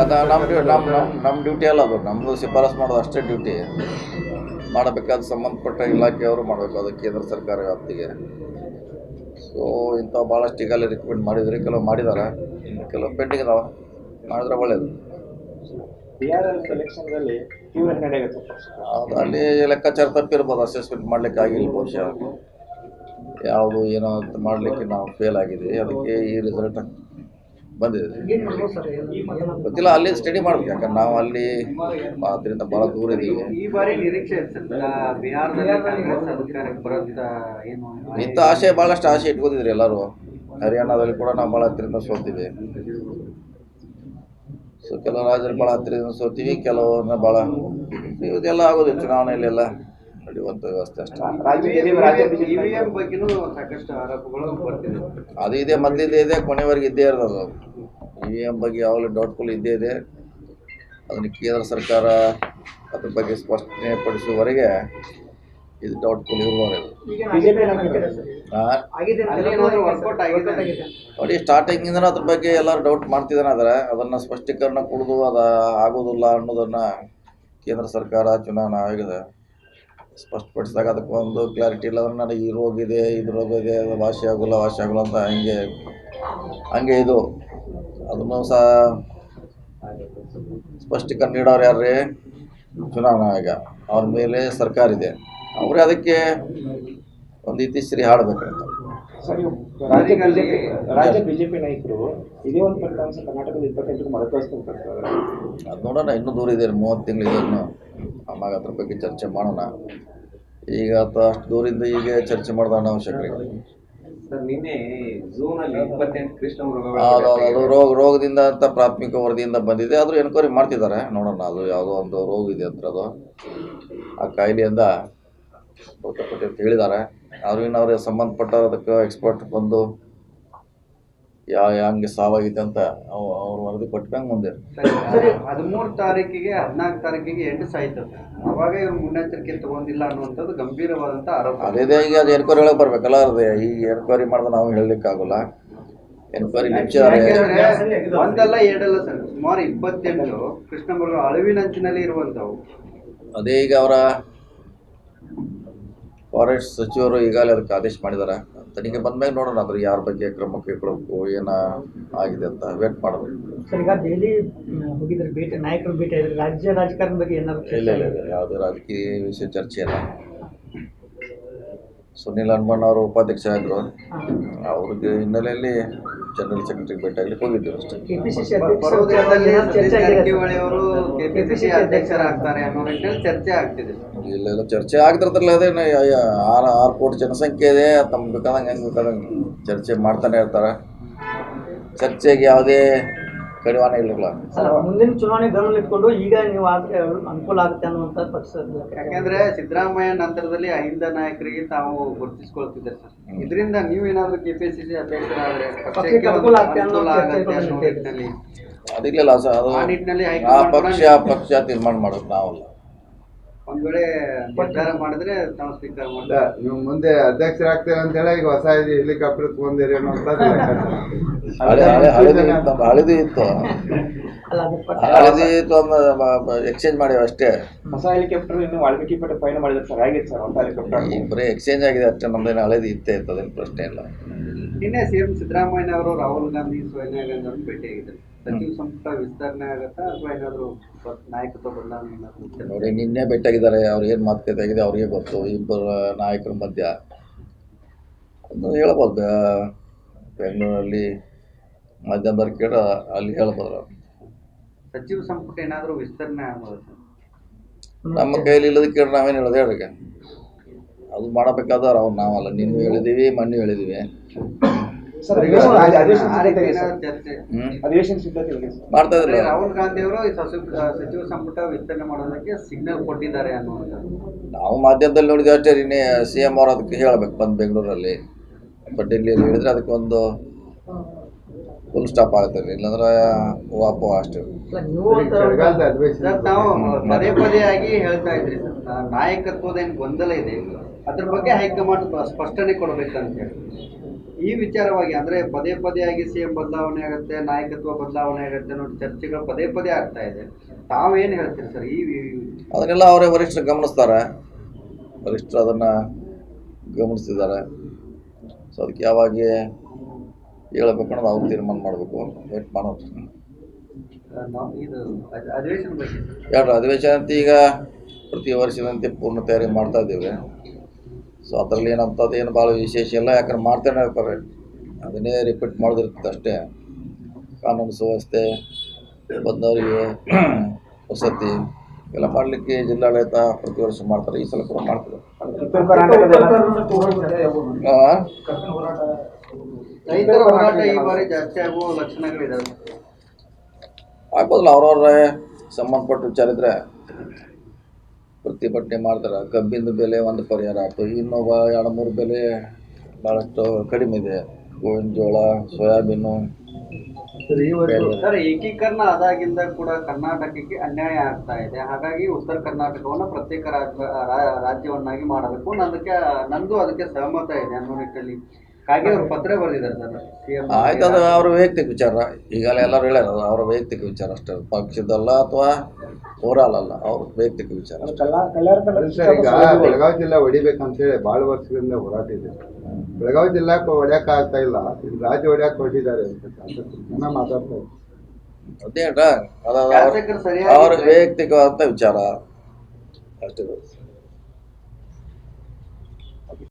ಅದು ನಮ್ಮ ಡ್ಯೂ ನಮ್ಮ ನಮ್ಮ ನಮ್ಮ ಡ್ಯೂಟಿ ಅಲ್ಲ ಅದು. ನಮ್ಮದು ಶಿಫಾರಸು ಮಾಡೋದು ಅಷ್ಟೇ ಡ್ಯೂಟಿ. ಮಾಡಬೇಕಾದ ಸಂಬಂಧಪಟ್ಟ ಇಲಾಖೆಯವರು ಮಾಡಬೇಕು. ಅದು ಕೇಂದ್ರ ಸರ್ಕಾರ ವ್ಯಾಪ್ತಿಗೆ. ಸೊ ಇಂಥ ಭಾಳಷ್ಟು ಈಗಾಗಲೇ ರಿಕಮೆಂಡ್ ಮಾಡಿದ್ರಿ. ಕೆಲವು ಮಾಡಿದ್ದಾರೆ ಕೆಲವು ಪೆಂಡಿಂಗ್ ಇದಾವೆ ಮಾಡಿದ್ರೆ ಒಳ್ಳೆಯದು ಅಲ್ಲಿ ಲೆಕ್ಕಾಚಾರ ತಪ್ಪಿರ್ಬೋದು ಅಸೆಸ್ಮೆಂಟ್ ಮಾಡಲಿಕ್ಕೆ ಆಗಿಲ್ಲ ಬಹುಶಃ. ಯಾವುದು ಏನೋ ಅಂತ ಮಾಡಲಿಕ್ಕೆ ನಾವು ಫೇಲ್ ಆಗಿದ್ವಿ. ಅದಕ್ಕೆ ಈ ರಿಸಲ್ಟ್ ಬಂದಿದೆ. ಗೊತ್ತಿಲ್ಲ ಅಲ್ಲಿ ಸ್ಟಡಿ ಮಾಡ್ಬೇಕು ಯಾಕಂದ್ರೆ ನಾವು ಅಲ್ಲಿ ಅದರಿಂದ ಭಾಳ ದೂರ ಇದ್ದೀವಿ ಈ ಬಾರಿ ನಿರೀಕ್ಷೆ ಇದೆ ಸರ್? ಕಾಂಗ್ರೆಸ್ ಅಧಿಕಾರಕ್ಕೆ ಬರುತ್ತಾ ಏನು? ಇಂಥ ಆಸೆ ಭಾಳಷ್ಟು ಆಸೆ ಇಟ್ಕೋತಿದ್ರಿ ಎಲ್ಲರೂ. ಹರಿಯಾಣದಲ್ಲಿ ಕೂಡ ನಾವು ಭಾಳ ಹತ್ತಿರದಿಂದ ಸೋತೀವಿ ಸೊ ಕೆಲವು ರಾಜ್ಯದಲ್ಲಿ ಭಾಳ ಹತ್ತಿರದಿಂದ ಸೋತೀವಿ ಕೆಲವನ್ನ ಭಾಳ ಇದೆಲ್ಲ ಆಗೋದು ಚುನಾವಣೆಯಲ್ಲೆಲ್ಲ. ನಡೆಯುವಂಥ ವ್ಯವಸ್ಥೆ ಅಷ್ಟೇ ಅದು ಇದೆ ಮೊದಲಿಂದ ಇದೆ ಕೊನೆವರೆಗೆ ಇದ್ದೇ ಇರೋದು ಇ ವಿ ಎಂ ಬಗ್ಗೆ ಯಾವಾಗಲೂ ಡೌಟ್ಫುಲ್ ಇದ್ದೇ ಇದೆ. ಅದನ್ನು ಕೇಂದ್ರ ಸರ್ಕಾರ ಅದ್ರ ಬಗ್ಗೆ ಸ್ಪಷ್ಟನೆ ಪಡಿಸುವವರೆಗೆ ಇದು ಡೌಟ್ಫುಲ್ ಇರುವವರೆಗೆ ನೋಡಿ ಸ್ಟಾರ್ಟಿಂಗಿಂದನೂ ಅದ್ರ ಬಗ್ಗೆ ಎಲ್ಲರೂ ಡೌಟ್ ಮಾಡ್ತಿದ್ದಾನೆ ಆದರೆ ಅದನ್ನು ಸ್ಪಷ್ಟೀಕರಣ ಕೊಡೋದು ಅದು ಆಗೋದಿಲ್ಲ ಅನ್ನೋದನ್ನು ಕೇಂದ್ರ ಸರ್ಕಾರ ಚುನಾವಣಾ ಆಯೋಗದ ಸ್ಪಷ್ಟಪಡಿಸಿದಾಗ ಅದಕ್ಕೆ ಒಂದು ಕ್ಲಾರಿಟಿ ಇಲ್ಲ. ಅಂದ್ರೆ ನನಗೆ ಈ ರೋಗ ಇದೆ, ಇದು ರೋಗ ಇದೆ, ಅದು ವಾಸಿ ಆಗೋಲ್ಲ ವಾಸಿ ಆಗೋಲ್ಲ ಅಂತ ಹಂಗೆ ಹಂಗೆ ಇದು. ಅದನ್ನು ಸಹ ಸ್ಪಷ್ಟೀಕರಣ ನೀಡೋರು ಯಾರ್ರೀ? ಚುನಾವಣಾ ಆಯೋಗ. ಅವ್ರ ಮೇಲೆ ಸರ್ಕಾರ ಇದೆ. ಅವರೇ ಅದಕ್ಕೆ ಒಂದು ಇತಿಶ್ರೀ ಹಾಡಬೇಕಂತ. ಸರ್ ರಾಜ್ಯ ಬಿಜೆಪಿ ರಾಜ್ಯ ಬಿಜೆಪಿ ನಾಯಕರು ಇದೇ ಒಂದು ಫಲಿತಾಂಶ ಕರ್ನಾಟಕದ ಇಪ್ಪತ್ತೆಂಟು ಮರುಕಳಿಸ್ತಾರೆ ಸರ್. ಅದು ನೋಡೋಣ ಇನ್ನೂ ದೂರ ಇದೆ ಮೂವತ್ತು ತಿಂಗಳಿದೆ ಇನ್ನು. ಆಮಾಗ ಅದ್ರ ಬಗ್ಗೆ ಚರ್ಚೆ ಮಾಡೋಣ. ಈಗ ಅಥವಾ ಅಷ್ಟು ದೂರಿಂದ ಈಗ ಚರ್ಚೆ ಮಾಡೋದು ಅನಾವಶ್ಯಕ ಅದು ರೋಗ ರೋಗದಿಂದ ಅಂತ ಪ್ರಾಥಮಿಕ ವರದಿಯಿಂದ ಬಂದಿದೆ. ಆದರೂ ಎನ್ಕ್ವೈರಿ ಮಾಡ್ತಿದ್ದಾರೆ. ನೋಡೋಣ ಅದು ಯಾವುದೋ ಒಂದು ರೋಗ ಇದೆ ಅಂತ ಅದು. ಆ ಕಾಯಿಲೆಯಿಂದ ಮೃತಪಟ್ಟು ಅಂತ ಹೇಳಿದ್ದಾರೆ ಅವ್ರು ಇನ್ನು ಅವ್ರಿಗೆ ಸಂಬಂಧಪಟ್ಟ ಅದಕ್ಕೆ ಎಕ್ಸ್ಪರ್ಟ್ ಬಂದು ಯಾವ ಹಂಗೆ ಸಾವಾಗಿದೆ ಅಂತ ಅವ್ ಅವ್ರು ವರದಿ ಕೊಟ್ಟಾಗ ಮುಂದೆ ಹದಿಮೂರು ತಾರೀಕಿಗೆ ಹದಿನಾಲ್ಕು ತಾರೀಕಿಗೆ ಎಂಟು ಸಾಯ್ತು. ಅವಾಗ ಇವ್ರು ಮುನ್ನೆಚ್ಚರಿಕೆ ತಗೊಂಡಿಲ್ಲ ಅನ್ನುವಂಥದ್ದು ಗಂಭೀರವಾದಂಥ ಆರೋಪ. ಅದೇ ಈಗ ಅದು ಎನ್ಕ್ವೈರಿ ಹೇಳಕ್ ಬರ್ಬೇಕಲ್ಲ ಅದೇ ಈ ಎನ್ಕ್ವೈರಿ ಮಾಡಿದ್ರೆ ನಾವು ಹೇಳಲಿಕ್ಕಾಗಲ್ಲ. ಎನ್ಕ್ವೈರಿ ಒಂದಲ್ಲ ಎರಡಲ್ಲ ಸರ್ ಸುಮಾರು ಇಪ್ಪತ್ತೆಂಟು ಕೃಷ್ಣ ಮೃಗಗಳು ಅಳಿವಿನಂಚಿನಲ್ಲಿ ಇರುವಂಥವು. ಅದೇ ಈಗ ಅವರ ಫಾರೆಸ್ಟ್ ಸಚಿವರು ಈಗಾಗಲೇ ಅದಕ್ಕೆ ಆದೇಶ ಮಾಡಿದ್ದಾರೆ. ತನಿಖೆ ಬಂದ್ಮೇಲೆ ನೋಡೋಣ ಅದ್ರ ಯಾರ ಬಗ್ಗೆ ಕ್ರಮ ಕೈಗೊಳ್ಳಬೇಕು ಏನ ಆಗಿದೆ ಅಂತ ವೇಟ್ ಮಾಡಬೇಕು ಸರ್ ಈಗ ದೆಹಲಿ ಹೋಗಿದ್ರೆ ಭೇಟಿ ನಾಯಕರು ಭೇಟಿ ಆಗಿದ್ರೆ ರಾಜ್ಯ ರಾಜಕಾರಣದ ಬಗ್ಗೆ ಏನಾದ್ರು ಇಲ್ಲ ಇಲ್ಲ ಇಲ್ಲ ಯಾವುದೇ ರಾಜಕೀಯ ವಿಷಯ ಚರ್ಚೆ ಇಲ್ಲ. ಸುನಿಲ್ ಹನುಮಣ್ಣ ಅವರು ಉಪಾಧ್ಯಕ್ಷರಾದರು ಅವ್ರಿಗೆ ಹಿನ್ನೆಲೆಯಲ್ಲಿ ಜನರಲ್ ಸೆಕ್ರೆಟರಿ ಭೇಟಿ ಆಗ್ಲಿಕ್ಕೆ ಹೋಗಿದ್ದೀವಿ ಅಷ್ಟೇ. ಇಲ್ಲ ಇಲ್ಲ ಚರ್ಚೆ ಆಗ್ತಿರ್ತಲ್ಲ ಅದೇ ಆರು ಆರು ಕೋಟಿ ಜನಸಂಖ್ಯೆ ಇದೆ ತಮ್ಗೆ ಬೇಕಾದಂಗೆ ಹೆಂಗೆ ಬೇಕಾದಂಗೆ ಚರ್ಚೆ ಮಾಡ್ತಾನೆ ಇರ್ತಾರೆ. ಚರ್ಚೆಗೆ ಯಾವುದೇ ಕಡಿವಾಣ ಇರಲಿಲ್ಲ ಅಲ್ಲ ಮುಂದಿನ ಚುನಾವಣೆ ಗಮನ ಇಟ್ಕೊಂಡು ಈಗ ನೀವು ಆದ್ರೆ ಅನುಕೂಲ ಆಗುತ್ತೆ ಅನ್ನುವಂತ ಪಕ್ಷ ಯಾಕಂದ್ರೆ ಸಿದ್ದರಾಮಯ್ಯ ನಂತರದಲ್ಲಿ ಅಹಿಂದ ನಾಯಕರಿಗೆ ತಾವು ಗುರುತಿಸ್ಕೊಳ್ತಿದ್ದಾರೆ ಸರ್. ಇದರಿಂದ ನೀವೇನಾದ್ರೂ ಕೆಪಿಸಿಸಿ ಅಧ್ಯಕ್ಷರಾದ್ರೆ ಪಕ್ಷಕ್ಕೆ ಅನುಕೂಲ ಆಗುತ್ತೆ ಅನ್ನೋ ನಿಟ್ಟಿನಲ್ಲಿ. ಅದಿಲ್ಲ ಆ ನಿಟ್ಟಿನಲ್ಲಿ ಆ ಪಕ್ಷ ಪಕ್ಷ ತೀರ್ಮಾನ ಮಾಡೋದು ನಾವಲ್ಲ. ಒಂದ್ ವೇಳೆ ನಿರ್ಧಾರ ಮಾಡಿದ್ರೆ ತಾವು ಸ್ವೀಕಾರ ಅಲ್ಲ, ಮಾಡ್ತಾರೆ ನೀವು ಮುಂದೆ ಅಧ್ಯಕ್ಷರಾಗ್ತೀರ ಅಂತ ಹೇಳಿ ಈಗ ಹೊಸ ಹೆಲಿಕಾಪ್ಟರ್ ತಗೊಂಡಿರಿ ಅಂತ ಹಳೆ ಹಳೆ ಹಳೆದು ಇತ್ತು ನಮ್ಮ ಹಳೆದು ಇತ್ತು. ಅಲ್ಲ ಅದು ಹಳೆದು ಇತ್ತು ಎಕ್ಸ್ಚೇಂಜ್ ಮಾಡಿವಿ ಅಷ್ಟೇ. ಹೊಸ ಹೆಲಿಕಾಪ್ಟರ್ ಇನ್ನು ವಾಲ್ಮೀಕಿ ಪೇಟೆ ಪಯಣ ಮಾಡಿದ್ರೆ ಸರ್ ಆಗಿತ್ತು ಸರ್ ಹೊಸ ಹೆಲಿಕಾಪ್ಟರ್ ಬರೀ ಎಕ್ಸ್ಚೇಂಜ್ ಆಗಿದೆ ಅಷ್ಟೇ ನಮ್ದೇನು ಹಳೆದು ಇತ್ತೇ ಇತ್ತು ಅದೇನು ಪ್ರಶ್ನೆ ಇಲ್ಲ. ನಿನ್ನೆ ಸಿಎಂ ಸಿದ್ದರಾಮಯ್ಯ ಅವರು ರಾಹುಲ್ ಗಾಂಧಿ ಸೋನಿಯಾ ಗಾಂಧಿ ಅವ್ರನ್ನ ಭೇಟಿಯಾಗಿದ್ದಾರೆ ಸಚಿವ ಸಂಪುಟ ವಿಸ್ತರಣೆ ಆಗತ್ತಾ ಅಥವಾ ಏನಾದ್ರು ನಾಯಕತ್ವ ಬದಲಾವಣೆ ಏನಾದ್ರು ನೋಡಿ ನಿನ್ನೆ ಭೇಟಿಯಾಗಿದ್ದಾರೆ ಅವ್ರು ಏನು ಮಾತುಕತೆ ಆಗಿದೆ ಅವ್ರಿಗೆ ಗೊತ್ತು. ಇಬ್ಬರ ನಾಯಕರ ಮಧ್ಯ ಅದು ಹೇಳ್ಬೋದು. ಬೆಂಗಳೂರಲ್ಲಿ ಮಧ್ಯ ಕೇಳ ಅಲ್ಲಿ ಹೇಳ್ಬೋದು. ಸಚಿವ ಸಂಪುಟ ಏನಾದ್ರು ವಿಸ್ತರಣೆ ಆಗ್ಬೋದು ನಮ್ಮ ಕೈಯಲ್ಲಿ ಇಲ್ಲದಕ್ಕೆ ಕೇಳಿ ನಾವೇನು ಹೇಳೋದು? ಹೇಳ್ರಿ ಅದು ಮಾಡಬೇಕಾದ್ರೆ ಅವ್ರು ನಾವಲ್ಲ. ನೀನು ಹೇಳಿದೀವಿ ಮಣ್ಣು ಹೇಳಿದಿವಿ ಮಾಡ್ತಾ ರಾಹುಲ್ ಗಾಂಧಿ ಅವರು ಸಚಿವ ಸಂಪುಟ ವಿಸ್ತರಣೆ ಮಾಡೋದಕ್ಕೆ ಸಿಗ್ನಲ್ ಕೊಟ್ಟಿದ್ದಾರೆ ನಾವು ಮಾಧ್ಯಮದಲ್ಲಿ ನೋಡಿದ್ವಿ ಅಷ್ಟೇ ಇನ್ನೇ ಸಿ ಎಂ ಅವ್ರು ಅದಕ್ಕೆ ಹೇಳ್ಬೇಕು ಬಂದು ಬೆಂಗಳೂರಲ್ಲಿ. ಬಟ್ ಇಲ್ಲಿ ಹೇಳಿದ್ರೆ ಅದಕ್ಕೊಂದು ಫುಲ್ ಸ್ಟಾಪ್ ಆಗುತ್ತೆ. ಇಲ್ಲಾಂದ್ರೆ ವಾಪು ಅಷ್ಟೇ. ತಾವು ಪದೇ ಪದೇ ಆಗಿ ಹೇಳ್ತಾ ಇದ್ರಿ ಸರ್. ನಾಯಕತ್ವದ ಏನು ಗೊಂದಲ ಇದೆ? ಅದ್ರ ಬಗ್ಗೆ ಹೈಕಮಾಂಡ್ ಸ್ಪ- ಸ್ಪಷ್ಟನೆ ಕೊಡಬೇಕಂತ ಹೇಳಿ. ಈ ವಿಚಾರವಾಗಿ ಅಂದ್ರೆ ಪದೇ ಪದೇ ಆಗಿ ಸಿಎಂ ಬದಲಾವಣೆ ಆಗುತ್ತೆ ನಾಯಕತ್ವ ಬದಲಾವಣೆ ಆಗುತ್ತೆ ಅನ್ನೋ ಚರ್ಚೆಗಳು ಪದೇ ಪದೇ ಆಗ್ತಾ ಇದೆ. ತಾವೇನು ಹೇಳ್ತೀರಿ ಸರ್? ಈ ಈ- ಅದನ್ನೆಲ್ಲ ಅವರೇ ವರಿಷ್ಠರು ಗಮನಿಸ್ತಾರೆ. ವರಿಷ್ಠರು ಅದನ್ನ ಗಮನಿಸ್ತಿದ್ದಾರೆ. ಸೊ ಅದಕ್ಕೆ ಯಾವಾಗ ಹೇಳ್ಬೇಕು ಅನ್ನೋದು ಅವ್ರು ತೀರ್ಮಾನ ಮಾಡಬೇಕು ವೇಟ್ ಮಾಡೋದು ಎರಡು ಅಧಿವೇಶನ ಅಂತ ಈಗ ಪ್ರತಿ ವರ್ಷದಂತೆ ಪೂರ್ಣ ತಯಾರಿ ಮಾಡ್ತಾ ಇದ್ದೇವೆ. ಸೊ ಅದರಲ್ಲಿ ಏನಂತದ್ದು ಏನು ಭಾಳ ವಿಶೇಷ ಇಲ್ಲ. ಯಾಕಂದ್ರೆ ಮಾಡ್ತಾನೆ ಇರ್ತಾರೆ. ಅದನ್ನೇ ರಿಪೀಟ್ ಮಾಡೋದಿರ್ತದೆ ಅಷ್ಟೇ. ಕಾನೂನು ಸುವ್ಯವಸ್ಥೆ ಬಂದವರಿಗೆ ವಸತಿ ಎಲ್ಲ ಮಾಡಲಿಕ್ಕೆ ಜಿಲ್ಲಾಡಳಿತ ಪ್ರತಿ ವರ್ಷ ಮಾಡ್ತಾರೆ. ಈ ಸಲ ಕೂಡ ಮಾಡ್ತಾರೆ? ರೈತರ ಹೋರಾಟ ಈ ಬಾರಿ ಜಾಸ್ತಿ ಆಗುವ ಲಕ್ಷಣಗಳಿದಾವೆ ಆಗ್ಬೋದಲ್ಲ ಅವ್ರವ್ರ ಸಂಬಂಧಪಟ್ಟ ವಿಚಾರ ಇದ್ರೆ ಪ್ರತಿಭಟನೆ ಮಾಡ್ತಾರೆ. ಕಬ್ಬಿಂದು ಬೆಲೆ ಒಂದು ಪರಿಹಾರ ಆಯ್ತು. ಇನ್ನೊಬ್ಬ ಎರಡು ಮೂರು ಬೆಲೆ ಭಾಳಷ್ಟು ಕಡಿಮೆ ಇದೆ. ಗೋವಿನ ಜೋಳ ಸೋಯಾಬೀನು. ಸರ್ ಏಕೀಕರಣ ಆದಾಗಿಂದ ಕೂಡ ಕರ್ನಾಟಕಕ್ಕೆ ಅನ್ಯಾಯ ಆಗ್ತಾ ಇದೆ. ಹಾಗಾಗಿ ಉತ್ತರ ಕರ್ನಾಟಕವನ್ನ ಪ್ರತ್ಯೇಕ ರಾಜ್ಯ ರಾಜ್ಯವನ್ನಾಗಿ ಮಾಡಬೇಕು. ಅದಕ್ಕೆ ನಂದು ಅದಕ್ಕೆ ಸಹಮತ ಇದೆ ಅನ್ನೋ ನಿಟ್ಟಲ್ಲಿ ಹಾಗೆ ಅವರು ಪತ್ರ ಬರೆದಿದ್ದಾರೆ ಸರ್ ಸಿಎಂ ಆಯ್ತು ಅದು ಅವ್ರ ವೈಯಕ್ತಿಕ ವಿಚಾರ. ಈಗಲೇ ಎಲ್ಲರೂ ಹೇಳ್ಯಾರ ಅದು ಅವ್ರ ವೈಯಕ್ತಿಕ ವಿಚಾರ ಅಷ್ಟೇ. ಪಕ್ಷದಲ್ಲ ಅಥವಾ ಓವರಾಲ್ ಅಲ್ಲ ಅವ್ರ ವೈಯಕ್ತಿಕ ವಿಚಾರ ಸರ್ ಈಗ ಬೆಳಗಾವಿ ಜಿಲ್ಲಾ ಹೊಡಿಬೇಕಂತೇಳಿ ಭಾಳ ವರ್ಷಗಳಿಂದ ಹೋರಾಟ ಇದೆ. ಬೆಳಗಾವಿ ಜಿಲ್ಲಾಕ್ಕೆ ಹೊಡ್ಯಾಕ ಆಗ್ತಾ ಇಲ್ಲ. ಇಲ್ಲಿ ರಾಜ್ಯ ಹೊಡ್ಯಾಕ ಹೊಡಿದ್ದಾರೆ ಅಂತ ಶಾಸಕರು. ಜನ ಮಾತಾಡ್ತಾ ಇದ್ದಾರೆ. ಅದೇ ಅದ ಅದು ಅವ್ರ ವೈಯಕ್ತಿಕವಾದಂತ ಸರಿಯಾಗಿ ಅವ್ರ ವೈಯಕ್ತಿಕವಾದಂಥ ವಿಚಾರ. ಅಷ್ಟೇ.